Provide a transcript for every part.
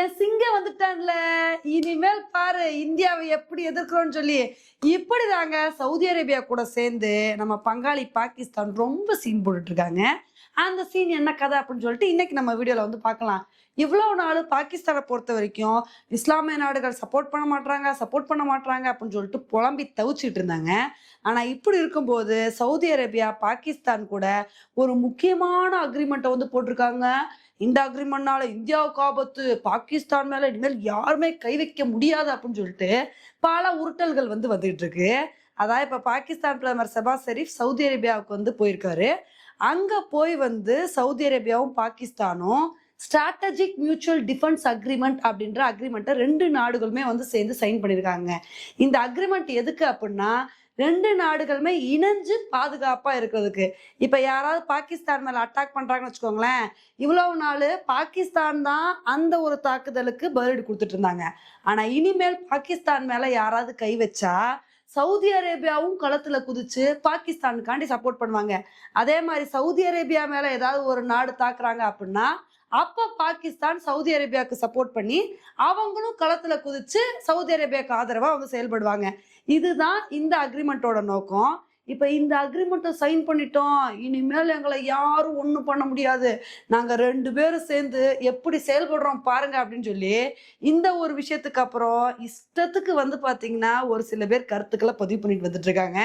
என் சிங்கம் வந்துட்டான்ல. இனிமேல் பாரு இந்தியாவை எப்படி எதிர்க்கிறோம்னு சொல்லி இப்படிதாங்க சவுதி அரேபியா கூட சேர்ந்து நம்ம பங்காளி பாகிஸ்தான் ரொம்ப சீன் போட்டுட்டு இருக்காங்க. அந்த சீன் என்ன கதை அப்படின்னு சொல்லிட்டு இன்னைக்கு நம்ம வீடியோல வந்து பார்க்கலாம். இவ்வளவு நாள் பாகிஸ்தானை பொறுத்த வரைக்கும் இஸ்லாமிய நாடுகள் சப்போர்ட் பண்ண மாட்டாங்க சப்போர்ட் பண்ண மாட்டாங்க அப்படின்னு சொல்லிட்டு புலம்பி தவிச்சிட்டு இருந்தாங்க. ஆனா இப்படி இருக்கும்போது சவுதி அரேபியா பாகிஸ்தான் கூட ஒரு முக்கியமான அக்ரிமெண்ட்டை வந்து போட்டிருக்காங்க. இந்த அக்ரிமெண்ட்னால இந்தியாவுக்கு ஆபத்து பாகிஸ்தான் மேல இனிமேல் யாருமே கை வைக்க முடியாது அப்படின்னு சொல்லிட்டு பல உருட்டல்கள் வந்து வந்துகிட்டு இருக்கு. அதாவது இப்ப பாகிஸ்தான் பிரதமர் செபாஸ் ஷெரீப் சவுதி அரேபியாவுக்கு வந்து போயிருக்காரு. அங்க போய் வந்து சவுதி அரேபியாவும் பாகிஸ்தானும் ஸ்ட்ராட்டஜிக் மியூச்சுவல் டிஃபென்ஸ் அக்ரிமெண்ட் அப்படின்ற அக்ரிமெண்ட்டை ரெண்டு நாடுகளுமே வந்து சேர்ந்து சைன் பண்ணியிருக்காங்க இந்த அக்ரிமெண்ட் எதுக்கு அப்படின்னா ரெண்டு நாடுகளுமே இணைஞ்சு பாதுகாப்பாக இருக்கிறதுக்கு. இப்போ யாராவது பாகிஸ்தான் மேலே அட்டாக் பண்ணுறாங்கன்னு வச்சுக்கோங்களேன் இவ்வளவு நாள் பாகிஸ்தான் தான் அந்த ஒரு தாக்குதலுக்கு பதிலடி கொடுத்துட்டு இருந்தாங்க. ஆனால் இனிமேல் பாகிஸ்தான் மேலே யாராவது கை வச்சா சவுதி அரேபியாவும் களத்துல குதிச்சு பாகிஸ்தானுக்காண்டி சப்போர்ட் பண்ணுவாங்க. அதே மாதிரி சவுதி அரேபியா மேல ஏதாவது ஒரு நாடு தாக்குறாங்க அப்படின்னா அப்ப பாகிஸ்தான் சவுதி அரேபியாவுக்கு சப்போர்ட் பண்ணி அவங்களும் களத்துல குதிச்சு சவுதி அரேபியாவுக்கு ஆதரவா அவங்க செயல்படுவாங்க. இதுதான் இந்த அக்ரிமெண்ட்டோட நோக்கம். இப்போ இந்த அக்ரிமெண்ட்டை சைன் பண்ணிட்டோம். இனிமேல் எங்களை யாரும் ஒன்றும் பண்ண முடியாது. நாங்கள் ரெண்டு பேரும் சேர்ந்து எப்படி செயல்படுறோம் பாருங்க அப்படின்னு சொல்லி இந்த ஒரு விஷயத்துக்கு அப்புறம் இஷ்டத்துக்கு வந்து பார்த்தீங்கன்னா ஒரு சில பேர் கருத்துக்களை பதிவு பண்ணிட்டு வந்துட்டு இருக்காங்க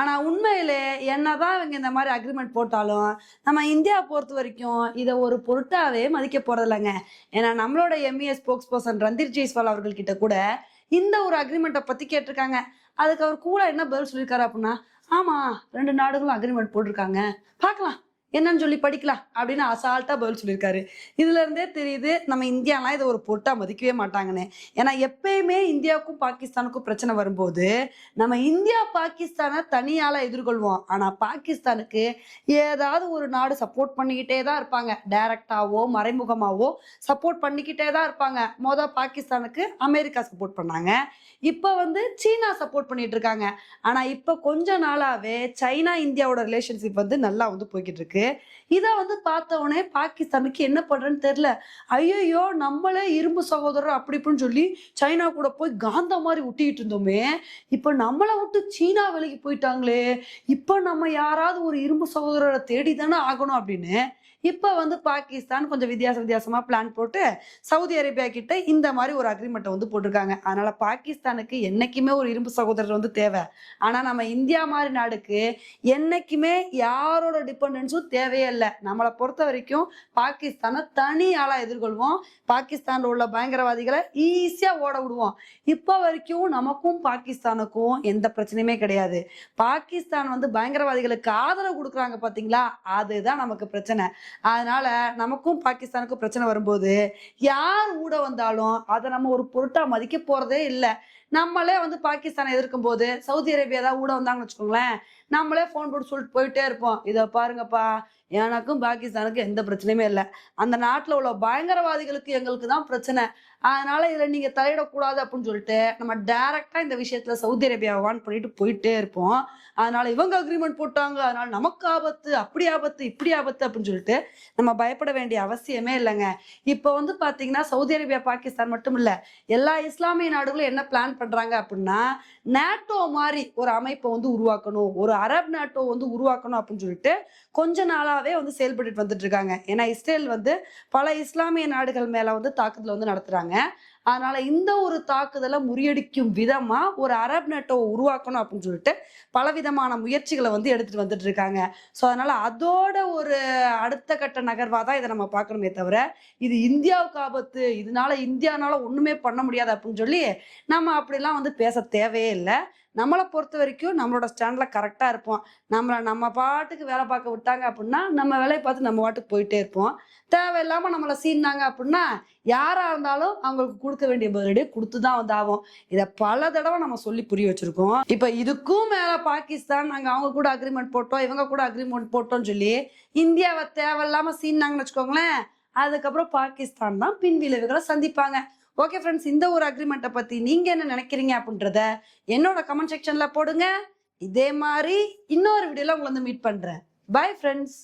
ஆனால் உண்மையிலே என்னதான் இவங்க இந்த மாதிரி அக்ரிமெண்ட் போட்டாலும் நம்ம இந்தியா பொறுத்த வரைக்கும் இதை ஒரு பொருட்டாவே மதிக்க போறதில்லைங்க. ஏன்னா நம்மளோட MEA's spokesperson Randhir Jaiswal அவர்கள் கிட்ட கூட இந்த ஒரு அக்ரிமெண்ட்டை பற்றி கேட்டிருக்காங்க. அதுக்கு அவர் கூட என்ன பதில் சொல்லியிருக்காரு அப்படின்னா ஆமா ரெண்டு நாடுகளும் அக்ரிமெண்ட் போட்டிருக்காங்க. பார்க்கலாம். என்னன்னு சொல்லி படிக்கலாம் அப்படின்னு அசால்ட்டா பதில் சொல்லியிருக்காரு. இதுல இருந்தே தெரியுது நம்ம இந்தியாலாம் இதை ஒரு பொருட்டா மதிக்கவே மாட்டாங்கன்னு. ஏன்னா எப்பயுமே இந்தியாவுக்கும் பாகிஸ்தானுக்கும் பிரச்சனை வரும்போது நம்ம இந்தியா பாகிஸ்தானை தனியால எதிர்கொள்வோம். ஆனா பாகிஸ்தானுக்கு ஏதாவது ஒரு நாடு சப்போர்ட் பண்ணிக்கிட்டே தான் இருப்பாங்க. டைரக்டாவோ மறைமுகமாவோ சப்போர்ட் பண்ணிக்கிட்டே தான் இருப்பாங்க. மொதல் பாகிஸ்தானுக்கு அமெரிக்கா சப்போர்ட் பண்ணாங்க. இப்போ வந்து சீனா சப்போர்ட் பண்ணிட்டு இருக்காங்க. ஆனா இப்போ கொஞ்ச நாளாவே சைனா இந்தியாவோட ரிலேஷன்ஷிப் வந்து நல்லா வந்து போய்கிட்டு இருக்கு. இதை வந்து பார்த்த உடனே பாகிஸ்தானுக்கு என்ன பண்றேன்னு தெரியல. ஐயோ நம்மளே இரும்பு சகோதரர் அப்படி இப்படின்னு சொல்லி சைனா கூட போய் காந்த மாதிரி ஒட்டிக்கிட்டு இருந்தோமே. இப்போ நம்மளை விட்டு சீனா விலைக்கு போயிட்டாங்களே. இப்போ நம்ம யாராவது ஒரு இரும்பு சகோதரரை தேடி தானே ஆகணும் அப்படின்னு. இப்போ வந்து பாகிஸ்தான் கொஞ்சம் வித்தியாச வித்தியாசமாக பிளான் போட்டு சவுதி அரேபியா கிட்ட இந்த மாதிரி ஒரு அக்ரிமெண்ட்டை வந்து போட்டிருக்காங்க. அதனால பாகிஸ்தானுக்கு என்னைக்குமே ஒரு இரும்பு சகோதரர் வந்து தேவை. ஆனால் நம்ம இந்தியா மாதிரி நாடுக்கு என்றைக்குமே யாரோட டிபெண்டன்ஸும் தேவையே இல்லை. நம்மளை பொறுத்த வரைக்கும் பாகிஸ்தானை தனி ஆளாக எதிர்கொள்வோம். பாகிஸ்தானில் உள்ள பயங்கரவாதிகளை ஈஸியாக ஓட விடுவோம். இப்போ வரைக்கும் நமக்கும் பாகிஸ்தானுக்கும் எந்த பிரச்சனையுமே கிடையாது. பாகிஸ்தான் வந்து பயங்கரவாதிகளுக்கு ஆதரவு கொடுக்குறாங்க பார்த்தீங்களா அதுதான் நமக்கு பிரச்சனை. அதனால நமக்கும் பாகிஸ்தானுக்கும் பிரச்சனை வரும்போது யார் ஊட வந்தாலும் அதை நம்ம ஒரு பொருட்டா மதிக்க போறதே இல்லை. நம்மளே வந்து பாகிஸ்தானை எதிர்க்கும் போது சவுதி அரேபியா தான் ஊட வந்தாங்கன்னு வச்சுக்கோங்களேன் நம்மளே ஃபோன் போட்டு சொல்லிட்டு போயிட்டே இருப்போம். இதை பாருங்கப்பா எனக்கும் பாகிஸ்தானுக்கும் எந்த பிரச்சனையுமே இல்லை. அந்த நாட்டில் உள்ள பயங்கரவாதிகளுக்கு எங்களுக்கு தான் பிரச்சனை. அதனால இதில் நீங்க தலையிடக்கூடாது அப்படின்னு சொல்லிட்டு நம்ம டைரக்டா இந்த விஷயத்துல சவுதி அரேபியாவை வான் பண்ணிட்டு போயிட்டே இருப்போம். அதனால இவங்க அக்ரிமெண்ட் போட்டாங்க. அதனால நமக்கு ஆபத்து அப்படி ஆபத்து இப்படி ஆபத்து அப்படின்னு சொல்லிட்டு நம்ம பயப்பட வேண்டிய அவசியமே இல்லைங்க. இப்போ வந்து பார்த்தீங்கன்னா சவுதி அரேபியா பாகிஸ்தான் மட்டும் இல்லை எல்லா இஸ்லாமிய நாடுகளும் என்ன பிளான் பண்ணுறாங்க அப்படின்னா நேட்டோ மாதிரி ஒரு அமைப்பை வந்து உருவாக்கணும் ஒரு அரப் நேட்டோ வந்து உருவாக்கணும் அப்படின்னு சொல்லிட்டு கொஞ்ச நாளாகவே வந்து செயல்பட்டு வந்துட்டு இருக்காங்க. ஏன்னா இஸ்ரேல் வந்து பல இஸ்லாமிய நாடுகள் மேலே வந்து தாக்குதல் வந்து நடத்துகிறாங்க அதனால இந்த ஒரு தாக்குதலை முறியடிக்கும் விதமா ஒரு அரப் நேட்டோ உருவாக்கணும் அப்படின்னு சொல்லிட்டு பலவிதமான முயற்சிகளை வந்து எடுத்துட்டு வந்துட்டு இருக்காங்க. ஸோ அதனால அதோட ஒரு அடுத்த கட்ட நகர்வா தான் இதை நம்ம பார்க்கணுமே தவிர இது இந்தியாவுக்கு ஆபத்து இதனால இந்தியானால ஒண்ணுமே பண்ண முடியாது அப்படின்னு சொல்லி நம்ம அப்படிலாம் வந்து பேச தேவையே இல்லை. நம்மளை பொறுத்த வரைக்கும் நம்மளோட ஸ்டாண்டில் கரெக்டாக இருப்போம். நம்மளை நம்ம பாட்டுக்கு வேலை பார்க்க விட்டாங்க அப்படின்னா நம்ம வேலையை பார்த்து நம்ம பாட்டுக்கு போயிட்டே இருப்போம். தேவையில்லாமல் நம்மளை சீனாங்க அப்படின்னா யாராக இருந்தாலும் அவங்களுக்கு கொடுக்க வேண்டிய பதிலடியை கொடுத்து தான் வந்து ஆகும். இதை பல தடவை நம்ம சொல்லி புரிய வச்சிருக்கோம். இப்போ இதுக்கும் மேலே பாகிஸ்தான் நாங்கள் அவங்க கூட அக்ரிமெண்ட் போட்டோம் இவங்க கூட அக்ரிமெண்ட் போட்டோம்னு சொல்லி இந்தியாவை தேவையில்லாமல் சீனாங்கன்னு வச்சுக்கோங்களேன் அதுக்கப்புறம் பாகிஸ்தான் தான் பின் விளைவுகளை சந்திப்பாங்க. ஓகே ஃப்ரெண்ட்ஸ் இந்த ஒரு அக்ரிமெண்ட்டை பற்றி நீங்கள் என்ன நினைக்கிறீங்க அப்படின்றத என்னோட கமெண்ட் செக்ஷனில் போடுங்க. இதே மாதிரி இன்னொரு வீடியோவில் உங்களை வந்து மீட் பண்ணுறேன் பை ஃப்ரெண்ட்ஸ்